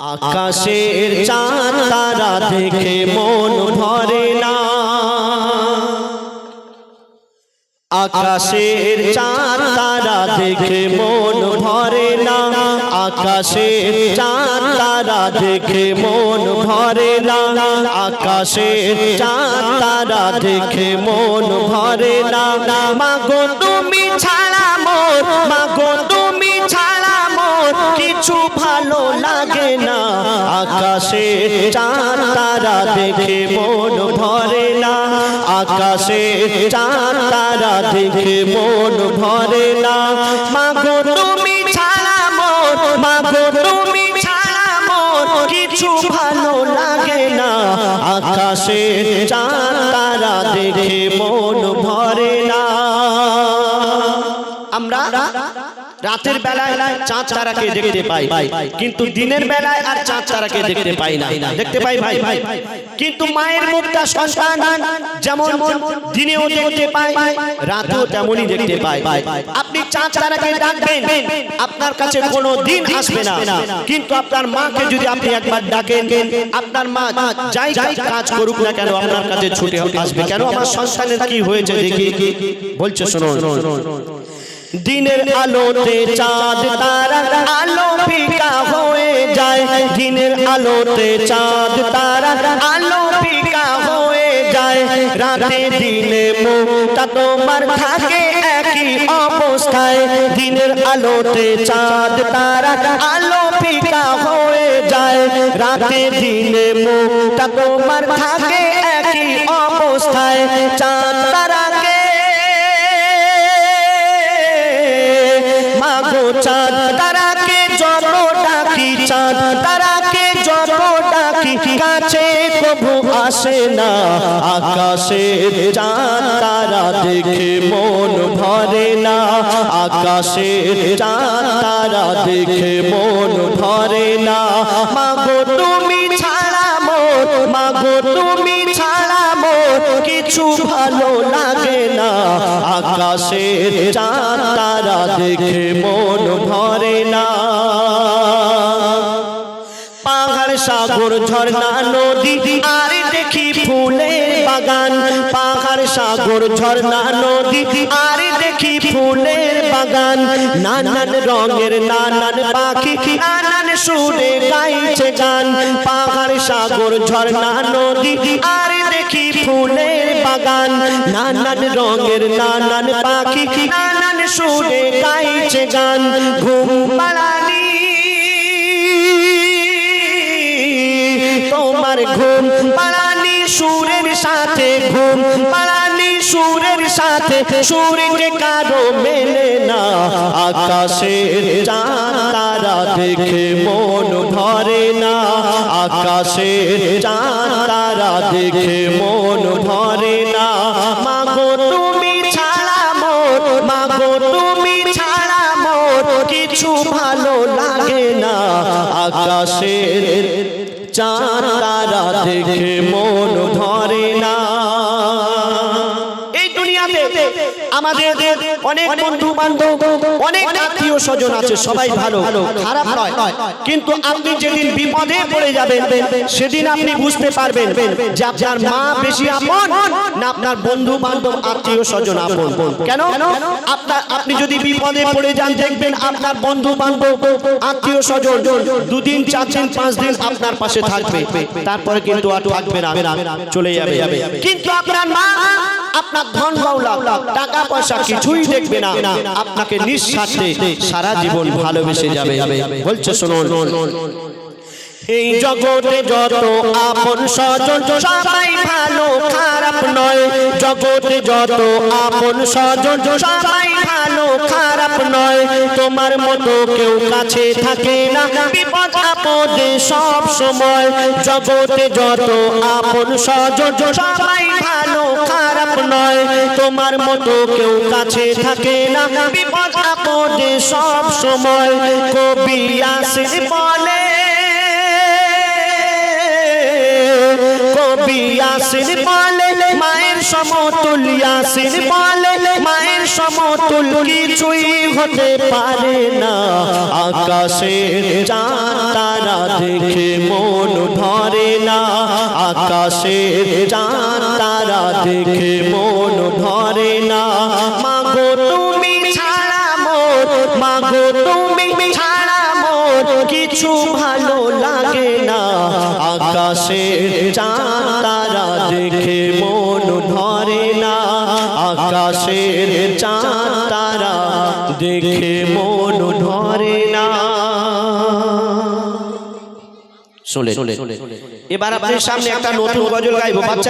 আকাশের চাঁদ তারা দেখে মন ভরে না। আকাশের চাঁদ তারা দেখে মন ভরে না। আকাশের চাঁদ তারা দেখে মন ভরে না। আকাশের চাঁদ তারা দেখে মন ভরে না। মাগো তুমি ছাড়া মোর, মাগো আকাশে চাঁদ তারা দেখে মন ভরে না। আকাশে চাঁদ তারা দেখে মন ভরে না। মাগো, তুমি ছাড়া মোর মাগো, তুমি ছাড়া মোর কিছু ভালো লাগে না। আকাশে তারা দেখে মন ভরে না। আমরা রাতের বেলায় চাঁদ তারাকে দেখতে পাই। ভাই কিন্তু দিনের বেলায় আর চাঁদ তারাকে দেখতে পাই না। দেখতে পাই ভাই। ভাই। কিন্তু মায়ের মুখটা সন্তান যেমন দিনেও দেখতে পাই রাতেও তেমনই দেখতে পাই আপনি চাঁদ তারাকে ডাকবেন। আপনার কাছে কোনো দিন আসবে না। কিন্তু আপনার মাকে যদি আপনি একবার ডাকেন আপনার মা যাই যাই কাজ করুক না কেন আপনার কাছে ছুটে আসবে কেন? আমার সন্তানের কি হয়েছে দেখি। বলছে শোনো দিনের আলোতে চাঁদ তারা আলো ফিকা হয়ে যায়। দিনের আলোতে চাঁদ তারা আলো ফিকা হয়ে যায়। রাতে দিনে মুখটা তোমার থাকে একই অবস্থায়। দিনের আলোতে চাঁদ তারা আলো ফিকা হয়ে যায়। রাতে দিনে মুখটা তোমার থাকে একই অবস্থায়। চাঁদ তারাকে চাঁদ। তারাকে যত ডাকি চাঁদ। তারাকে যত ডাকি। কাছে প্রভু আসে না। আকাশের চাঁদ। তারা দেখে মন ভরে না। আকাশের চাঁদ। তারা দেখে মন ভরে না। মাগো, তুমি ছাড়া মোর। মাগো, তুমি ছাড়া মোর। কিছু ভালো লাগে না, আকাশের চাঁদ তারা দেখে মন ভরে না। পাহাড়, সাগর, ঝর্ণা, নদী, আর দেখি ফুলের বাগান। পাহাড়, সাগর, ঝর্ণা, নদী, আর দেখি ফুলের বাগান। নানান রঙের, নানান পাখি, নানান সুরে গাইছে গান, পাহাড়, সাগর, ঝর্ণা, নদী, আর দেখি ফুলের বাগান। নানান রঙের নানান পাখি, নানান সুরে গাইছে গান। ঘুম পাড়ানি সুরের কারও মেলে না, আকাশের তারা দেখে মন ভরে না, আকাশের তারা দেখে মন ভরে না। মাগো তুমি ছাড়া মোর, মাগো তুমি ছাড়া মোর, কিছু ভালো লাগে না। আকাশের চাঁদ তারা দেখে মন ধরে না। আমাদের অনেক বন্ধু বান্ধব অনেক আত্মীয় স্বজন আছে সবাই ভালো। খারাপ নয়। কিন্তু আপনি যেদিন বিপদে পড়ে যাবেন সেদিন আপনি বুঝতে পারবেন যে আপনার মা বেশি আপন না আপনার বন্ধু বান্ধব আত্মীয় স্বজন আপন। কেন? আপনার আপনি যদি বিপদে পড়ে যান দেখবেন আপনার বন্ধু বান্ধব আত্মীয় স্বজন দুদিন চার দিন পাঁচ দিন আপনার পাশে থাকবে। তারপরে কিন্তু আর থাকবে না। চলে যাবে। কিন্তু আপনার মা আপনার ধন টাকা পয়সা কিছুই দেখবে না। আপনাকে নিঃস্বার্থে সারা জীবন ভালোবেসে যাবে। বলছে, শুনুন। এই জগতে যত আপন স্বজন, সবাই ভালো, খারাপ নয়। জগতে যত আপন স্বজন, সবাই ভালো নয়, তোমার মতো কেউ কাছে থাকে না। বিপদ আপদে সব সময়, জগতে যত আপন স্বজন, সবাই ভালো, খারাপ নয়, তোমার মতো কেউ কাছে থাকে না। বিপদ আপদে সব সময়, কবি আসে বলে। কবি আসির বলে, মায়ের সমতুল ইয়াসির বলে। সমতুল হতে পারে না। আকাশের চাঁদ তারা দেখে মন ধরে না। আকাশের চাঁদ তারা দেখে মন ধরে না। মাগো তুমি ছাড়া মোর, মাগো তুমি ছাড়া মোর কিছু ভালো লাগে না। আকাশের চাঁদ তারা দেখে মন ধরে না। তারা দেখে মন ধরে না। শোলে এবার আপনার সামনে একটা নতুন গজল গাইবো। বাচ্চা।